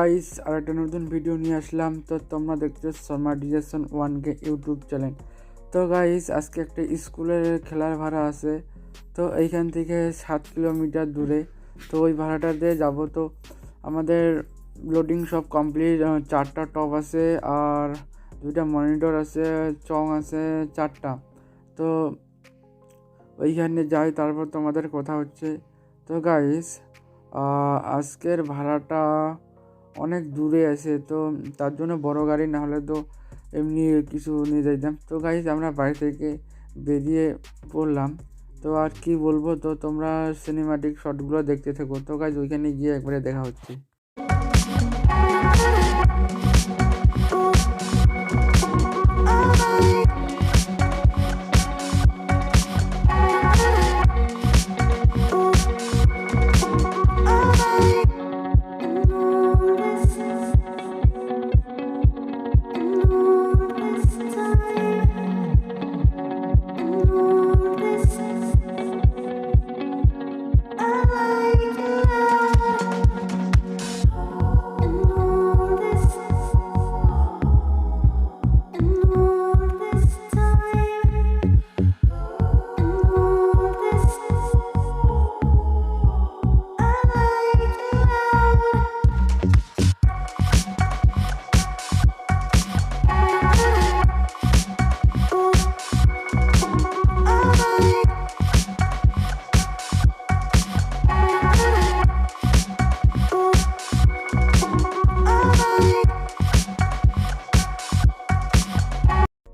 Guys আর একটা নতুন video নিয়ে আসলাম। তো তোমরা দেখছ শর্মা ডিজেশন ওয়ান কে ইউটিউব চ্যানেল তো গাইস আজকে একটা স্কুলের খেলার ভাড়া আছে। তো এইখান থেকে সাত কিলোমিটার দূরে। তো ওই ভাড়াটা দিয়ে যাব। তো আমাদের লোডিং সব কমপ্লিট চারটা টপ আছে আর দুইটা মনিটর আছে, চং আছে, চারটা। তো ওইখানে যাই, তারপর তোমাদের কথা হচ্ছে। তো গাইস আজকের ভাড়াটা অনেক দূরে আছে, তো তার জন্য বড় গাড়ি না হলে তো এমনি কিছু নিয়ে যাইতাম। তো গাইজ আমরা বাড়ি থেকে বেরিয়ে পড়লাম। তো আর কি বলব, তো তোমরা সিনেমাটিক শটগুলো দেখতে থাকো। তো গাইজ ওইখানে গিয়ে একবারে দেখা হচ্ছে।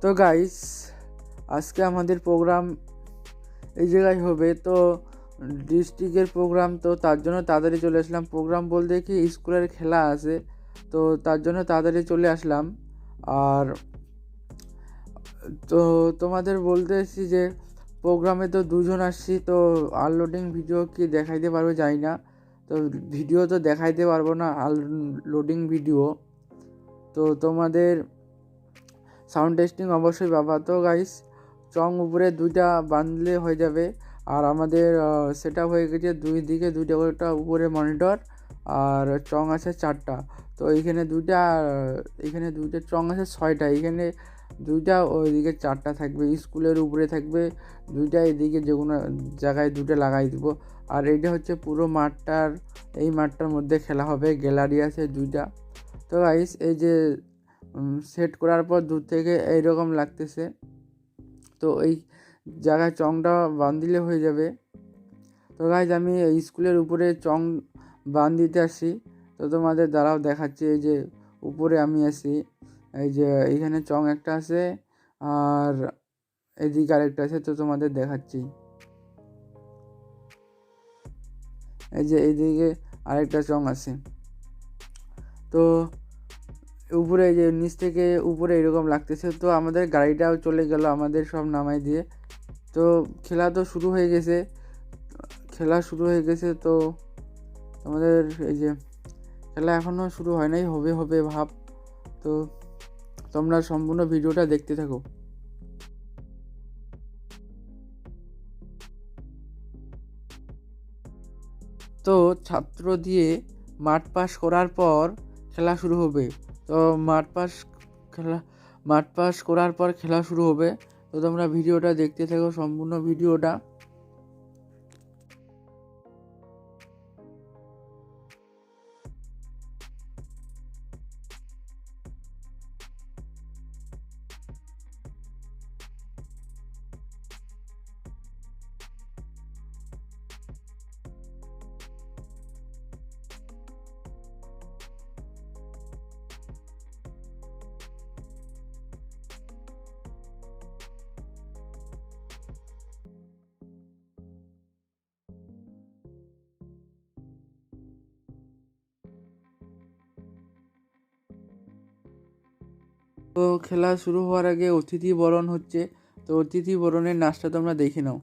তো গাইস আজকে আমাদের প্রোগ্রাম এই জায়গায় হবে। তো ডিস্ট্রিক্টের প্রোগ্রাম তো তার জন্য তাড়াতাড়ি চলে আসলাম। প্রোগ্রাম বলতে কি স্কুলের খেলা আছে। তো তার জন্য তাড়াতাড়ি চলে আসলাম। আর তো তোমাদের বলতে এসেছি যে প্রোগ্রামে তো দুজন আসছি, তো আনলোডিং ভিডিও কি দেখাইতে পারব জানি না। তো ভিডিও তো দেখাইতে পারব না আনলোডিং ভিডিও তো তোমাদের সাউন্ড টেস্টিং অবশ্যই বাবা তো গাইস চং উপরে দুইটা বাঁধলে হয়ে যাবে। আর আমাদের সেটা হয়ে গেছে দুই দিকে দুইটা একটা উপরে মনিটর আর চং আছে চারটা। তো এইখানে দুইটা, এখানে দুইটা চং আছে ছয়টা। এখানে দুইটা ওইদিকে চারটা থাকবে। স্কুলের উপরে থাকবে। দুইটা এদিকে যে কোনো জায়গায় দুটো লাগাই দিব। আর এইটা হচ্ছে পুরো মাঠটার, এই মাঠটার মধ্যে খেলা হবে। গ্যালারি আছে দুইটা। তো গাইস এই যে সেট করার পর দূর থেকে এইরকম লাগতেছে। তো এই জায়গায় চংটা বান্ধিলে হয়ে যাবে। তো গাইজ আমি স্কুলের উপরে চং বান দিতে আসি। তো তোমাদের দ্বারাও দেখাচ্ছি, এই যে উপরে আমি আসি এই যে এইখানে চং একটা আছে, আর এদিকে আরেকটা আছে, তো তোমাদের দেখাচ্ছি। এই যে এইদিকে আরেকটা চং আছে। তো উপরে যে নিচ থেকে উপরে এরকম লাগতেছে, তো আমাদের গাড়িটাও চলে গেল আমাদের সব নামাই দিয়ে। তো খেলা তো শুরু হয়ে গেছে, খেলা শুরু হয়ে গেছে, তো আমাদের এই যে খেলা এখনও শুরু হয় নাই, হবে হবে ভাব। তো তোমরা সম্পূর্ণ ভিডিওটা দেখতে থাকো। তো ছাত্র দিয়ে মাঠ পাস করার পর খেলা শুরু হবে। তো মাঠ পাস খেলা, মাঠ পাস করার পর খেলা শুরু হবে। তো তোমরা ভিডিওটা দেখতে থাকো, সম্পূর্ণ ভিডিওটা। তো খেলা শুরু হওয়ার আগে অতিথি বরণ হচ্ছে। তো অতিথি বরণের নাচটা তোমরা দেখে নাও।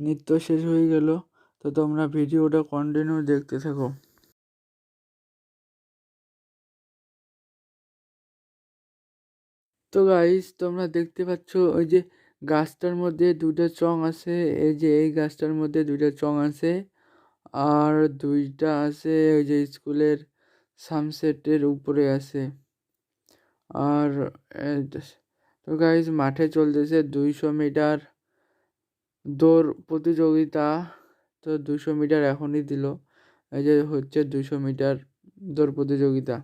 নৃত্য শেষ হয়ে গেল। তো তোমরা ভিডিওটা কন্টিনিউ দেখতে থাকো। তো গাইস তোমরা দেখতে পাচ্ছ ওই যে গাছটার মধ্যে দুইটা চং আছে। এই যে এই গাছটার মধ্যে দুইটা চং আছে। আর দুইটা আছে ওই যে স্কুলের সানসেটের উপরে আছে। আর তো গাইজ মাঠে চলতেছে দুইশো মিটার। দৌড় প্রতিযোগিতা তো দুশো মিটার এখনই দিল। এই যে হচ্ছে দুশো মিটার দৌড় প্রতিযোগিতা।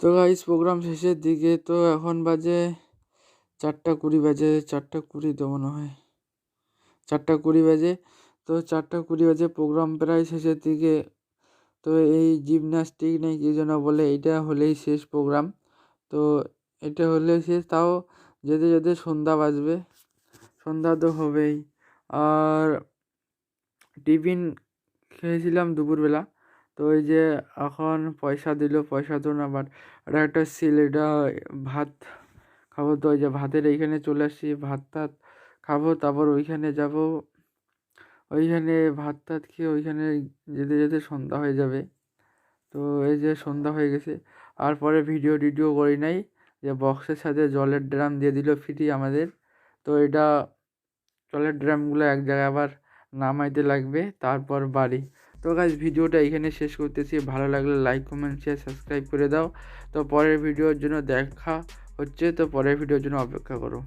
তো গাইস প্রোগ্রাম শেষের দিকে তো এখন বাজে চারটা কুড়ি বাজে, চারটা কুড়ি তো মনে হয়। চারটা কুড়ি বাজে, তো চারটা কুড়ি বাজে প্রোগ্রাম প্রায় শেষের দিকে। তো এই জিমনাস্টিক নেই কী যেন বলে এটা হলেই শেষ প্রোগ্রাম তো এটা হলে শেষ, তাও যেতে যেতে সন্ধ্যা বাজবে। সন্ধ্যা তো হবেই। আর টিফিন খেয়েছিলাম দুপুরবেলা। তো ওই যে এখন পয়সা দিল, পয়সা তো না বাট এটা একটা সিল এটা ভাত খাব তো, ওই যে ভাতের এইখানে চলে আসছি, ভাত টাত খাব, তারপর ওইখানে যাব। ওইখানে ভাত টাত খেয়ে ওইখানে যেতে যেতে সন্ধ্যা হয়ে যাবে। তো এই যে সন্ধ্যা হয়ে গেছে, আর পরে ভিডিও টিডিও করি নাই, যে বক্সের সাথে জলের ড্রাম দিয়ে দিল ফ্রি আমাদের। তো এটা জলের ড্রামগুলো এক জায়গায় আবার নামাইতে লাগবে, তারপর বাড়ি। তো গাছ ভিডিওটা এখানে শেষ করতেছি। ভালো লাগলে লাইক কমেন্ট শেয়ার সাবস্ক্রাইব করে দাও। তো পরের ভিডিওর জন্য দেখা হচ্ছে তো পরের ভিডিওর জন্য অপেক্ষা করো